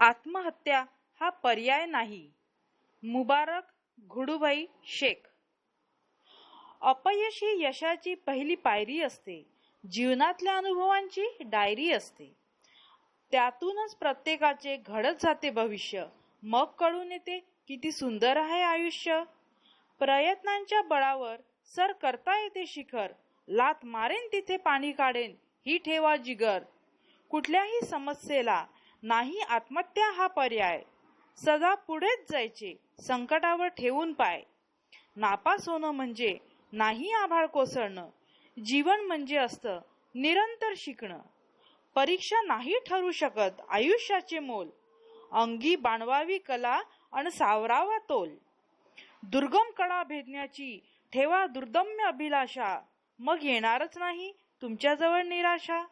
आत्महत्या हा पर्याय नाही. मुबारक घुडूभाई शेख. अपयश ही यशाची पहिली पायरी असते. जीवनातल्या अनुभवांची डायरी असते. त्यातूनच प्रत्येकाचे घडत जाते भविष्य. मग कळून येते किती सुंदर आहे आयुष्य. प्रयत्नांच्या बळावर सर करता येते शिखर. लात मारेन तिथे पाणी काढेन ही ठेवा जिगर. कुठल्याही समस्येला नाही आत्महत्या हा पर्याय. सदा पुढेच जायचे संकटावर ठेवून पाय. नापास होणं म्हणजे नाही आभाळ कोसळणं. जीवन म्हणजे असतं निरंतर शिकणं. परीक्षा नाही ठरू शकत आयुष्याचे मोल. अंगी बाणवावी कला आणि सावरावा तोल. दुर्गम कळा भेदण्याची ठेवा दुर्दम्य अभिलाषा. मग येणारच नाही तुमच्याजवळ निराशा.